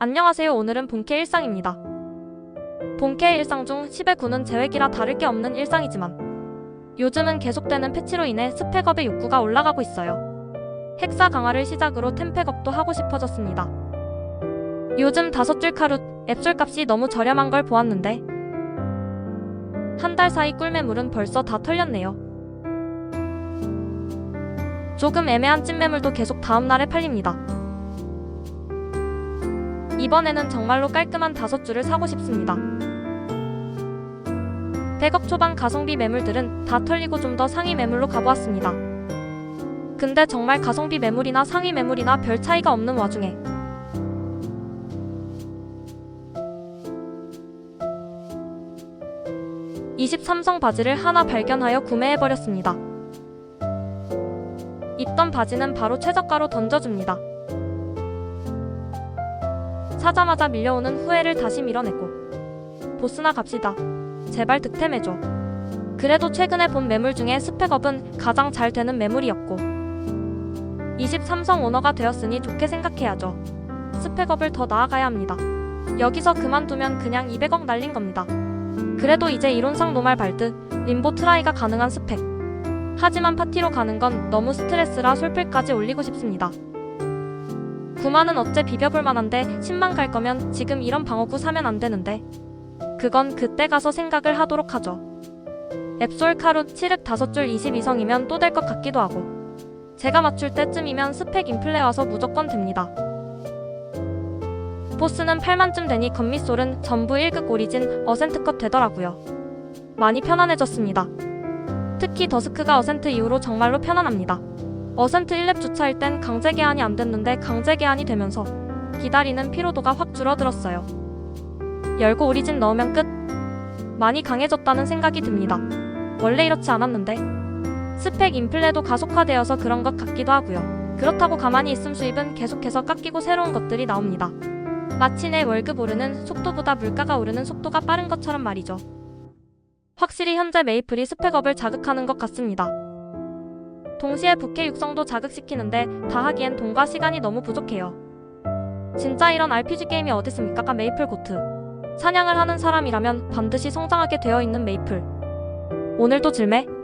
안녕하세요. 오늘은 본캐 일상입니다. 본캐 일상 중 10의 9는 제외기라 다를 게 없는 일상이지만 요즘은 계속되는 패치로 인해 스펙업의 욕구가 올라가고 있어요. 핵사 강화를 시작으로 템팩업도 하고 싶어졌습니다. 요즘 다섯 줄 카룻 앱솔 값이 너무 저렴한 걸 보았는데 한 달 사이 꿀매물은 벌써 다 털렸네요. 조금 애매한 찐매물도 계속 다음날에 팔립니다. 이번에는 정말로 깔끔한 다섯 줄을 사고 싶습니다. 100억 초반 가성비 매물들은 다 털리고 좀 더 상위 매물로 가보았습니다. 근데 정말 가성비 매물이나 상위 매물이나 별 차이가 없는 와중에 (23성) 바지를 하나 발견하여 구매해버렸습니다. 있던 바지는 바로 최저가로 던져줍니다. 사자마자 밀려오는 후회를 다시 밀어내고 보스나 갑시다. 제발 득템해줘. 그래도 최근에 본 매물 중에 스펙업은 가장 잘 되는 매물이었고 23성 오너가 되었으니 좋게 생각해야죠. 스펙업을 더 나아가야 합니다. 여기서 그만두면 그냥 200억 날린 겁니다. 그래도 이제 이론상 노말 발드, 림보 트라이가 가능한 스펙. 하지만 파티로 가는 건 너무 스트레스라 솔플까지 올리고 싶습니다. 9만은 어째 비벼볼 만한데 10만 갈 거면 지금 이런 방어구 사면 안 되는데. 그건 그때 가서 생각을 하도록 하죠. 앱솔 카룻 7흑 5줄 22성이면 또 될 것 같기도 하고. 제가 맞출 때쯤이면 스펙 인플레 와서 무조건 됩니다. 보스는 8만쯤 되니 건미솔은 전부 1극 오리진 어센트 컷 되더라고요. 많이 편안해졌습니다. 특히 더스크가 어센트 이후로 정말로 편안합니다. 어센트 1렙 주차일 땐 강제 개안이 안 됐는데 강제 개안이 되면서 기다리는 피로도가 확 줄어들었어요. 열고 오리진 넣으면 끝. 많이 강해졌다는 생각이 듭니다. 원래 이렇지 않았는데 스펙 인플레도 가속화되어서 그런 것 같기도 하고요. 그렇다고 가만히 있음 수입은 계속해서 깎이고 새로운 것들이 나옵니다. 마치 내 월급 오르는 속도보다 물가가 오르는 속도가 빠른 것처럼 말이죠. 확실히 현재 메이플이 스펙업을 자극하는 것 같습니다. 동시에 부캐 육성도 자극시키는데 다 하기엔 돈과 시간이 너무 부족해요. 진짜 이런 RPG 게임이 어딨습니까? 메이플 고트. 사냥을 하는 사람이라면 반드시 성장하게 되어 있는 메이플. 오늘도 질매?